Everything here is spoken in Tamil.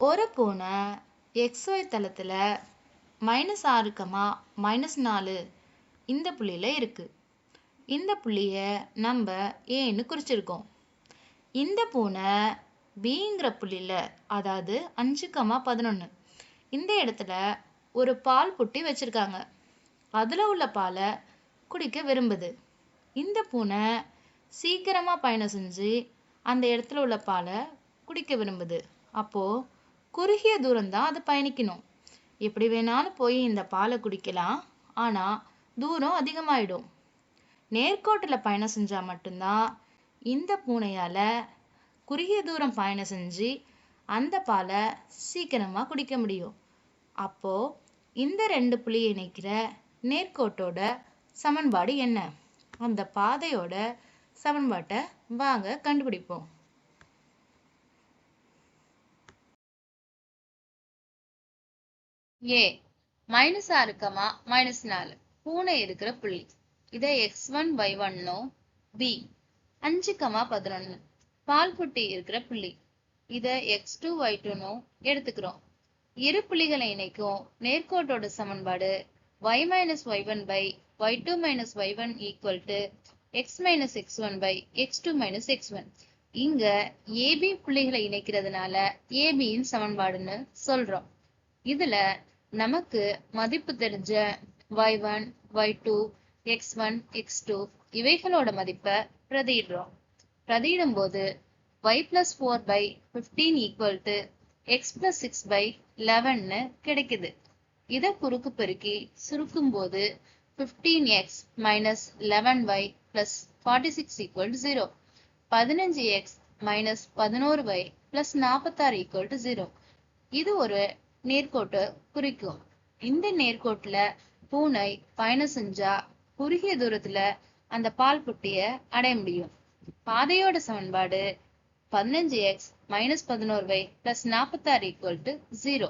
ஒரு பூனை எக்ஸ்ஒய் தளத்தில் மைனஸ் ஆறு கமா மைனஸ் நாலு இந்த புள்ளியில் இருக்குது இந்த புள்ளியை நம்ம ஏன்னு குறிச்சிருக்கோம். இந்த பூனை பிங்கிற புள்ளியில் அதாவது அஞ்சு கமா பதினொன்று இந்த இடத்துல ஒரு பால் புட்டி வச்சுருக்காங்க. அதில் உள்ள பாலை குடிக்க விரும்புது. இந்த பூனை சீக்கிரமாக பயணம் செஞ்சு அந்த இடத்துல உள்ள பாலை குடிக்க விரும்புது. அப்போது குறுகிய தூரம் தான் அது பயணிக்கணும். எப்படி வேணாலும் போய் இந்த பாலை குடிக்கலாம். ஆனால் தூரம் அதிகமாயிடும். நேர்கோட்டில் பயணம் செஞ்சால் மட்டும்தான் இந்த பூனையால் குறுகிய தூரம் பயணம் செஞ்சு அந்த பாலை சீக்கிரமாக குடிக்க முடியும். அப்போது இந்த ரெண்டு புள்ளியை இணைக்கிற நேர்கோட்டோட சமன்பாடு என்ன? அந்த பாதையோட சமன்பாட்டை வாங்க கண்டுபிடிப்போம். ஏ மைனஸ் ஆறு கமா மைனஸ் நாலு. பூனை இருக்கிற புள்ளி. இதை எக்ஸ் ஒன் பை ஒன்னோ பி அஞ்சு கமா பதினொன்னு. பால் புட்டி இருக்கிற புள்ளி. இதை எக்ஸ் டூ ஒய் டூனோ எடுத்துக்கிறோம். இரு புள்ளிகளை இணைக்கும் நேர்கோட்டோட சமன்பாடு Y minus Y one by Y two minus Y one equal to X minus X one by X two minus X one இங்க ஏபி புள்ளிகளை இணைக்கிறதுனால ஏபியின் சமன்பாடுன்னு சொல்றோம். இதுல நமக்கு மதிப்பு தெரிஞ்ச Y one Y two X one X two இவைகளோட மதிப்பை பிரதியிடுறோம். பிரதியிடும் போது Y plus four by fifteen equal to X plus six by லெவன்னு கிடைக்குது. இதை குறுக்கு பெருக்கி சுருக்கும் போது fifteen X minus eleven Y plus forty six equal to zero பதினஞ்சு எக்ஸ் மைனஸ் பதினோரு ஒய் பிளஸ் நாற்பத்தாறு ஈக்குவல் டு ஜீரோ இது ஒரு நேர்கோட்டை குறிக்கும். இந்த நேர்கோட்டுல பூனை பயணம் செஞ்சா குறுகிய தூரத்துல அந்த பால் புட்டிய அடைய முடியும். பாதையோட சமன்பாடு பதினஞ்சு எக்ஸ் மைனஸ் பதினோரு வை பிளஸ் நாற்பத்தாறு ஈக்குவல் டு ஜீரோ